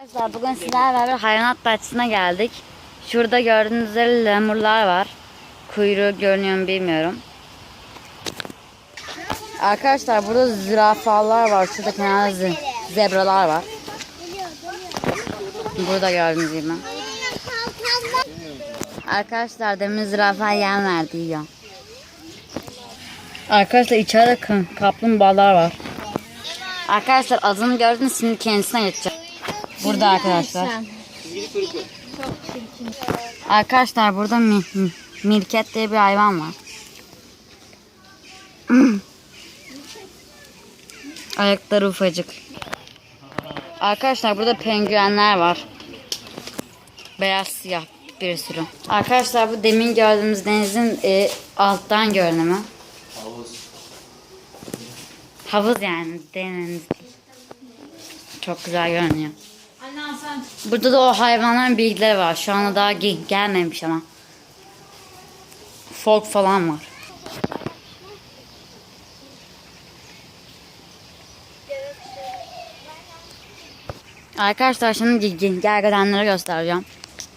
Arkadaşlar bugün sizlerle beraber hayvanat bahçesine geldik. Şurada gördüğünüz üzere lemurlar var. Kuyruğu görünüyor mu bilmiyorum. Arkadaşlar burada zürafalar var. Şurada kenarda ze- zebralar var. Burada gördüğünüz gibi. Arkadaşlar demin zürafa yem verdi yiyor. Arkadaşlar içeride ka- kaplumbağalar var. Arkadaşlar adını gördünüz şimdi kendisine geçeceğim. Burada arkadaşlar. Arkadaşlar burada mi, mi- mirket diye bir hayvan var. Ayakları ufacık. Arkadaşlar burada penguenler var. Beyaz siyah bir sürü. Arkadaşlar bu demin gördüğümüz denizin e, alttan görünümü. Havuz yani deniz. Çok güzel görünüyor. Burada da o hayvanların bilgileri var. Şu anda daha ge- gelmemiş ama. Folk falan var. Arkadaşlar şimdi ge- ge- gergedanları göstereceğim.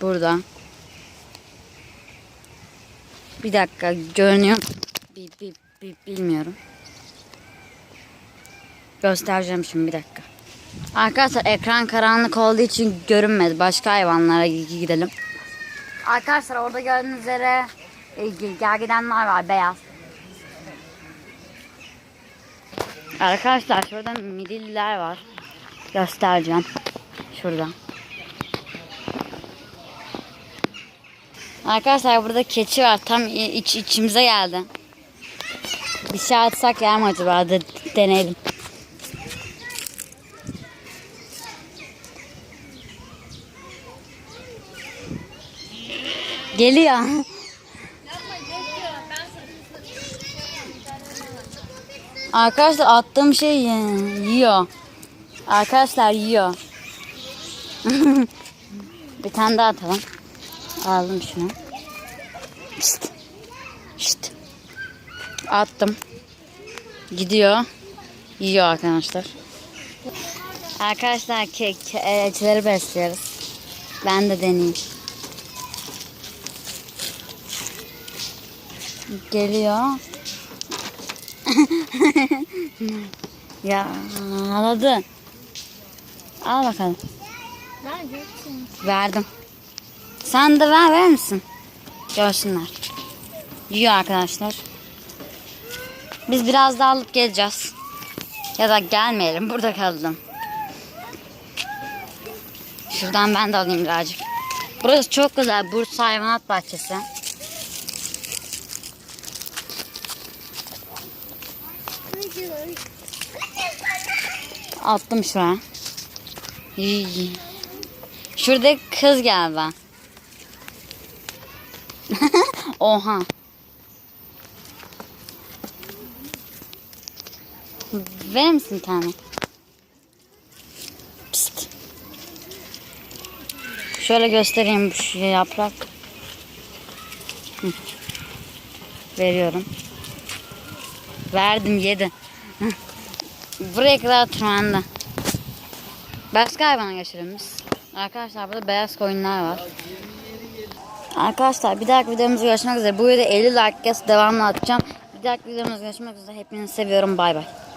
Burada. Bir dakika görünüyor. Bi, bi, bi- bilmiyorum. Göstereceğim şimdi bir dakika. Arkadaşlar ekran karanlık olduğu için görünmedi. Başka hayvanlara gi- gidelim. Arkadaşlar orada gördüğünüz üzere e, ge- gergedanlar var beyaz. Arkadaşlar şurada midilliler var. Göstereceğim. Şurada. Arkadaşlar burada keçi var. Tam iç, içimize geldi. Bir şey atsak yer mi acaba? De, deneyelim. Geliyor. Arkadaşlar attığım şey yi- yiyor. Arkadaşlar yiyor. Bir tane daha atalım. Aldım şunu. Şşt. Şşt. Attım. Gidiyor. Yiyor arkadaşlar. Arkadaşlar kek keçileri besliyoruz. Ben de deneyeyim. Geliyor. ya ağladı. Al bakalım. Verdim. Sen de ver verir misin? Görsünler. Yiyor arkadaşlar. Biz biraz daha alıp geleceğiz. Ya da gelmeyelim. Burada kaldım. Şuradan ben de alayım birazcık. Burası çok güzel. Bursa Hayvanat Bahçesi. Attım şuraya. Şurada kız galiba. Oha. Verir misin tane? Pist. Şöyle göstereyim şu yaprak. Veriyorum. Verdim yedi. Buraya kadar tırmandı. Başka hayvana geçelim. Arkadaşlar burada beyaz koyunlar var. Arkadaşlar bir dahaki videomuzda görüşmek üzere. Bu videoda 50 like gelsin devamlı atacağım. Bir dahaki videomuzda görüşmek üzere. Hepinizi seviyorum. Bay bay.